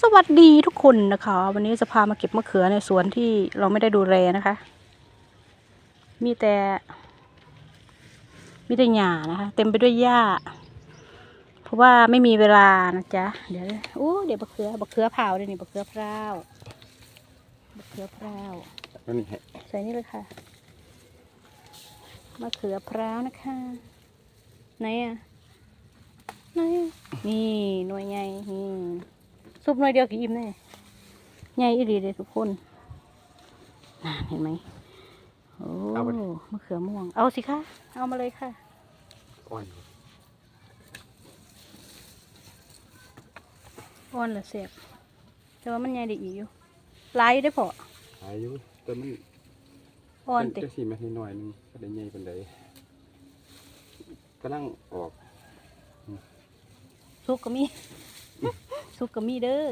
สวัสดีทุกคนนะคะ วันนี้จะพามาเก็บมะเขือในสวนที่เราไม่ได้ดูแลนะคะ มีแต่ มีแต่หญ้านะคะ เต็มไปด้วยหญ้า เพราะว่าไม่มีเวลานะจ๊ะ เดี๋ยวโอ้เดี๋ยวมะเขือมะเขือเผาด้วยนี่มะเขือพร้าวมะเขือพร้าวนั่นนี่ฮะใส่นี่เลยค่ะมะเขือพร้าวนะคะไหนอะไหนอะนี่หน่วยใหญ่นี่ ซุปหน่วยเดียวกี่อิ่มแน่ใหญ่อีหลีเลยทุกคนน่าเห็นไหมโอ้มะเขือม่วง เอาสิคะ เอามาเลยค่ะ อ่อนอ่อนเหรือเสียบแต่ว่ามันใหญ่ดีอีกอยู่หลายอยู่ได้อพอหายอยู่แต่มันอ่อนติจะสีแม่นิดหน่อยหนึงก็ได้ใหญ่เป็นไดกำลังออกสุกก็มี สุกก็มีเด้อ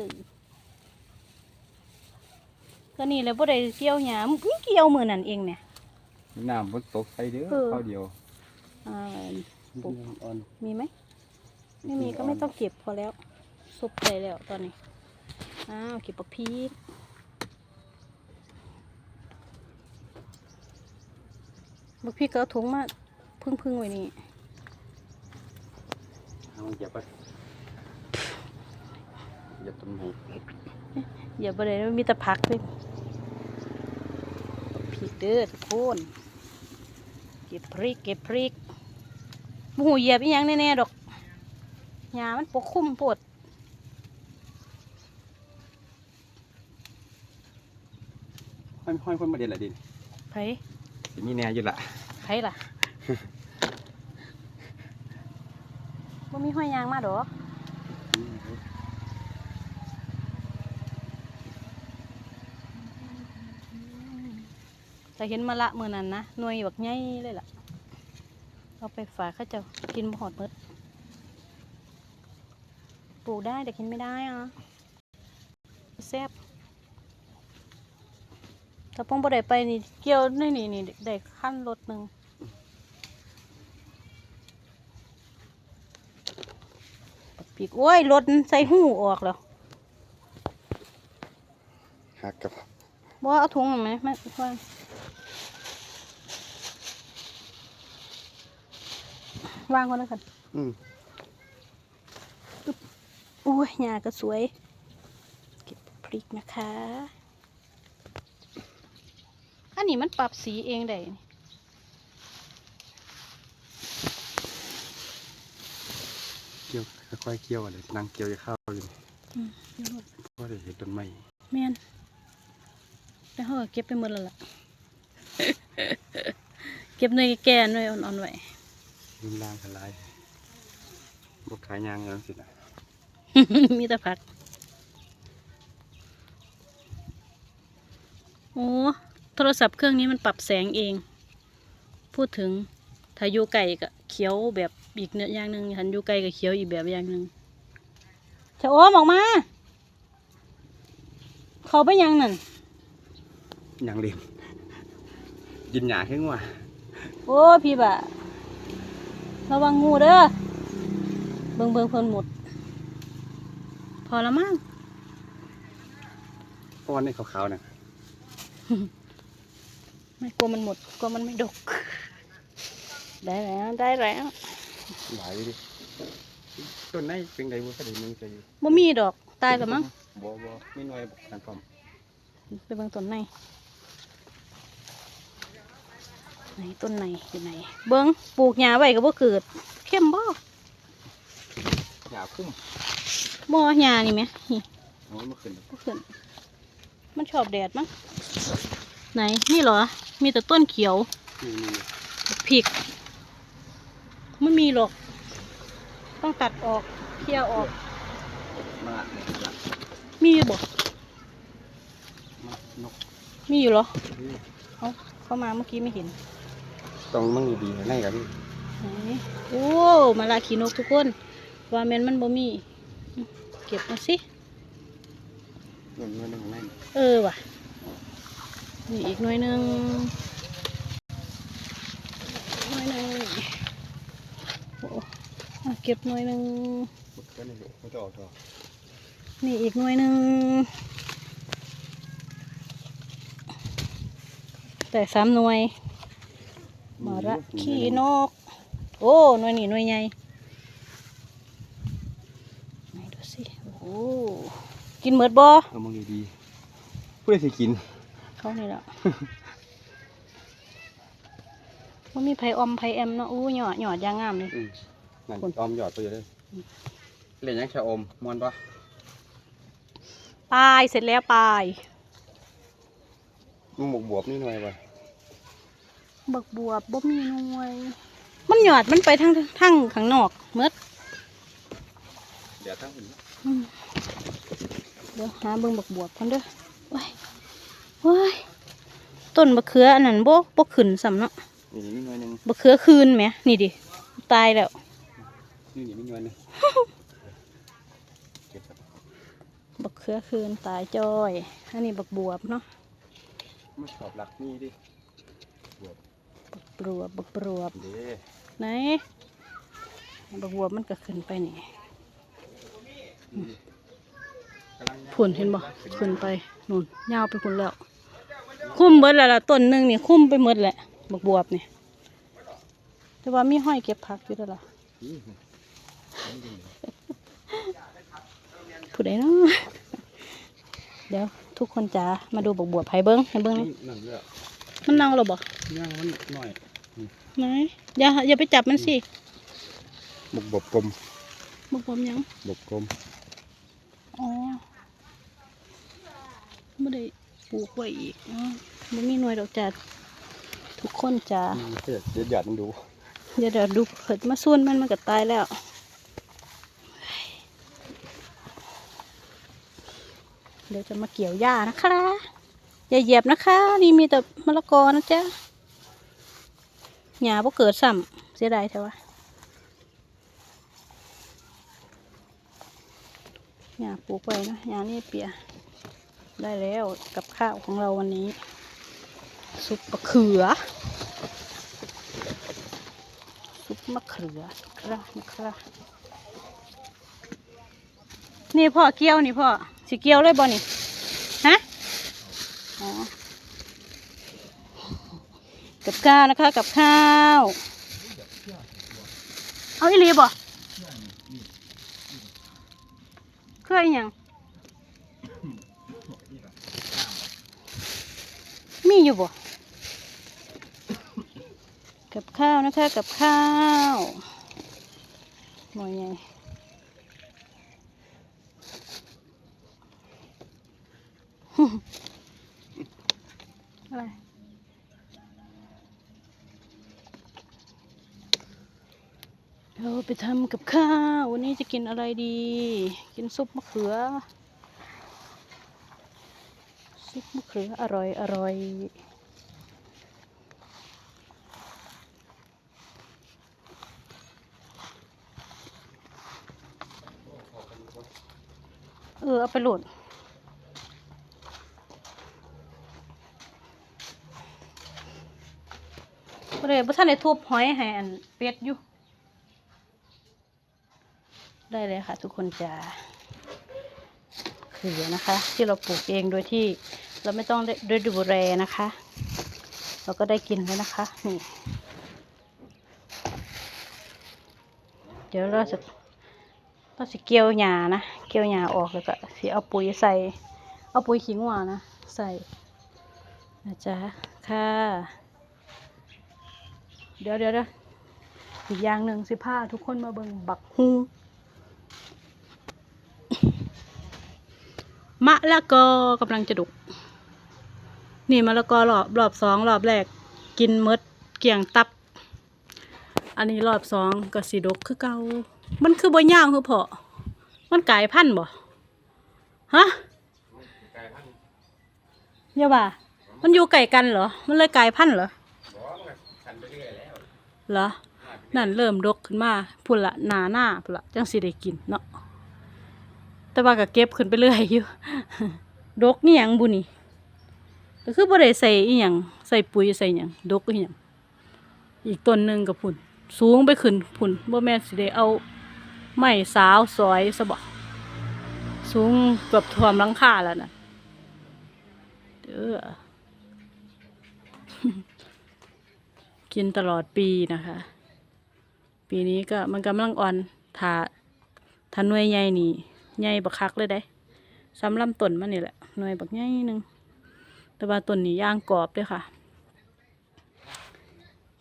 ก็นี่แหละบ่ได้เกี่ยวหยามมีเกี่ยวมือนั่นเองเนี่ย น้ำบนตกใส่เด้อเออ ข้าวเดียวอ่า ปุ๊บ อ่อนมีไหม ไม่มีก็ไม่ต้องเก็บพอแล้ว สุกใจแล้วตอนนี้ อ้าวเก็บปักพีกบักพีกก็เอาถุงมาพึ่งๆไว้นี่เอาเหยียบไป เหยียบต้นไม้อย่าไปเลยมีแต่พักเลยบักพีกเด้อทุกคนเก็บพริกเก็บพริกบหูเหยียบอีหยังแน่ๆดอกหญ้ามันปกคลุมโปวดห้อยห้อยคนมาเด็ดละดินไผสิมีแน่อยู่ละไผล่ะบ่มีห้อยยางมาดอก แต่เห็นมะละมือนั้นนะหน่วยบักใหญ่เลยล่ะเอาไปฝากเขาเจะกินบ่หอดหมดปลูกได้แต่กินไม่ได้อะแซ่บถ้าป้องบ่ได้ไปนี่เกี่ยวนี่นี่นี่ได้ขั้นรถหนึ่งบักปีกโอ้ยรถใส่หูออกแล้วหักกับบ่เอาถุงหน่อยไหมไม่ ว่างวางก่อนแล้วกันอืมโอ้ยหญ้าก็สวย เก็บพริกนะคะ อันนี้มันปรับสีเองได้นี่เกี่ยวค่อยๆเกี่ยวอะไรนั่งเกี่ยวจะเข้าอยู่อืมเดี๋ยวก่อนเพราะได้เห็นต้นไม้แม่นแล้วเขาก็เก็บไปหมดแล้วล่ะ เก็บหน่วยแก่หน่วยอ่อนๆไว้ รุนแรงกันหลายบกขายยางเงินสินะมีแต่ผัก โอ้โทรศัพท์เครื่องนี้มันปรับแสงเอง พูดถึงถ้าอยู่ไก่ก็เขียวแบบอีกเนื้อย่างหนึ่งหันอยู่ไก่ก็เขียวอีกแบบอย่างหนึ่งชะโอมออกมา เขาไปยังนั่นยางเล่นกินหยาขึ้นว่ะโอ้พี่บะ ระวังงูเด้อเบิงเบิงเพิ่นหมด พอละมั้งเพราะว่าในขาวๆน่ะไม่กลัวมันหมดกลัวมันไม่ดก ได้แล้วได้แล้วหลายอยู่ดิต้นไหนเป็นไงบ่ค่อยได้มึงใจอยู่บ่มีดอกตายแล้วมั้งบ่บ่ไม่น้อยกันพร้อมไปเบิ่งต้นไหน ไหนต้นไหนอยู่ไหน เบิ่งปลูกหญ้าไว้ก็บ่เกิด เข้มบ่หยาคุ้มบ่หญ้านี่แหมนี่โอ้ยมันขึ้นบ่ขึ้น มันชอบแดดมั้งไหนนี่เหรอ มีแต่ต้นเขียวนี่นี่ผิกไม่มีหรอก ต้องตัดออกเคลียร์ออก มาเนี่ยละมีอยู่บอกมานกมีอยู่เหรอนี่เขาเข้ามาเมื่อกี้ไม่เห็น ต้องมึงดีๆในกับพี่ไหนโอ้มาลาขีนกทุกคน ว่าแมนมันบ่มีอืมเก็บมาสิหนึ่งหนึ่งในเออว่ะนี่อีกหน่วยหนึ่งหน่วยหนึ่งโอ้อะเก็บหน่วยหนึ่งมันก็นี่ไม่ต้องออกทอนี่อีกหน่วยหนึ่งแต่สามหน่วย มะระขี้นก โอ้หน่วยนี่หน่วยใหญ่ไหนดูสิ โอ้โหกินเหมือดบ่เอามองดีๆผู้ใดสิกิน เขานี่แหละ มันมีไผออมไผแอมเนาะอู้หยอดหยอดยางงามเลย อืมนั่นคุณออมหยอดตัวอยู่เลยเล่นยังชะอมมวนปะปลายเสร็จแล้วปลายมึงหมกบวบนี่หน่อยปะ บักบวบบ่มีหน่วย มันหยอดมันไปทั้งทั้งข้างนอกเมดเดี๋ยวทั้งหุ่นอืมเดี๋ยวหาเบิ่งบักบวบกันเด้อว้ายว้ายต้นบักเขืออันนั้นบ่บ่ขึ้นสำเนาะนี่นี่มีหน่วยหนึงบักเขือคืนแหมนี่ดิตายแล้ว นี่นี่มีหน่วยหนึงเก็บครับบักเขือคืนตายจ้อย อันนี้บักบวบเนาะมาชอบหลักนี่ดิบั กบวบบักบวบเด้ไหนบักบวบมันก็ขึ้นไปนี่กำลังผุนเห็นบ่ขึ้นไปนู่นยาวไปคุณแล้ว คุ้มเบิดแล้วล่ะต้นหนึ่งนี่คุ้มไปหมดแหละบักบวบนี่แต่ว่ามีห้อยเก็บผักอยู่ด้วยล่ะนี่ผู้ใดเนาะเดี๋ยวทุกคนจ๋ามาดูบักบวบให้เบิ้งให้เบิ้งนี่นี่นั่นเลยอะ มันเน่าหรอบ่ย่างมันหน่อยไหนอย่าอย่าไปจับมันสิบกบกกลมบักบวบหยังบกกลมอ๋อไม่ได้ปลูกไว้อีกอ๋อมันมีหน่วยดอกจัดทุกคนจ๋าอืมเดี๋ยวเดี๋ยวหยาดมันดูเดี๋ยวเดี๋ยวดูเกิดมาส่วนมันมันก็ตายแล้วเดี๋ยวจะมาเกี่ยวหญ้านะคะ อย่าเหยียบนะคะ นี่มีแต่มะละกอนะจ๊ะหญ้าบ่เกิดซ้ำเสียดายแท้วะหญ้าปลูกไว้นะหญ้านี่เปียได้แล้วกับข้าวของเราวันนี้ ซุปมะเขือ ซุปมะเขือครับนะครับนี่พ่อเกี้ยวนี่พ่อสิเกี้ยวเลยบ่นี่ฮะ กับข้าวนะคะ กับข้าว เอาอีหลีบ่เคยยังมีอยู่บ่กับข้าวนะคะ กับข้าวหน่อยไง เราไปทำกับข้าว วันนี้จะกินอะไรดี กินซุปมะเขือ ซุปมะเขืออร่อยอร่อยเออ เอาไปโหลดบ่ได้บ่ทันได้ทุบหอยให้อันเป็ดอยู่ ได้เลยค่ะ ทุกคนจ้าคือนะคะ ที่เราปลูกเองโดยที่เราไม่ต้องได้ด้วยดูแลนะคะ เราก็ได้กินแล้วนะคะนี่เดี๋ยวเราจะก็สิเกี่ยวหญ้านะเกี่ยวหญ้าออกแล้วก็สิเอาปุ๋ยใส่ เอาปุ๋ยขิงหวานนะใส่นะจ๊ะค่ะ เดี๋ยวเดี๋ยวเดี๋ยวอีกอย่างหนึ่งสิพาทุกคนมาเบิ่งบักฮูะละกอกำลังจะดุก นี่มะละกอรอบรอบสองรอบแรก กินหมดเกลี่ยงตับ อันนี้รอบสองก็สีดกคือเก่ามันคือบ่ย่างคือพอมันกลายพันธุ์บ่ฮะอย่าว่ามันอยู่ไก่กันเหรอ มันเลยกลายพันธุ์เหรอเหรอ นั่นเริ่มดกขึ้นมาพุ่นละหนาหน้าพุ่นละจังสิได้กินเนาะ แต่ว่าก็เก็บขึ้นไปเรื่อยอยู่ ดกนี่ยังบุนี่ก็คือบ่ได้ใส่อีหยังใส่ปุ๋ยใส่หยังดกอีหยังอีกต้นหนึ่งกับพุ่น สูงไปขึ้นพุ่นบ่แม่นสิได้เอาไม้สาวซอยซะบ่สูงเกือบท่วมหลังคาแล้วน่ะเด้อกินตลอดปีนะคะ ปีนี้ก็มันกำลังอ่อนถ้าถ้าหน่วยใหญ่นี่ ใหญ่บักคักเลยได้ซ้ำลำต้นมันนี่แหละหน่วยบักใหญ่หนึงแต่ว่าต้นนี้ย่างกรอบด้วยค่ะ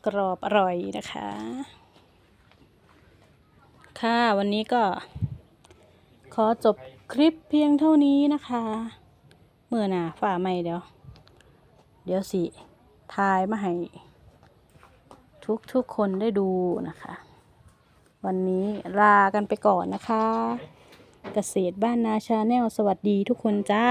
กรอบอร่อยนะคะ ค่ะวันนี้ก็ ขอจบคลิปเพียงเท่านี้นะคะ เมื่อหน่ะฝ่าไม่เดี๋ยว เดี๋ยวสิทายมาให้ทุกทุกคนได้ดูนะคะ วันนี้ลากันไปก่อนนะคะ เกษตรบ้านนาชาแนลสวัสดีทุกคนจ้า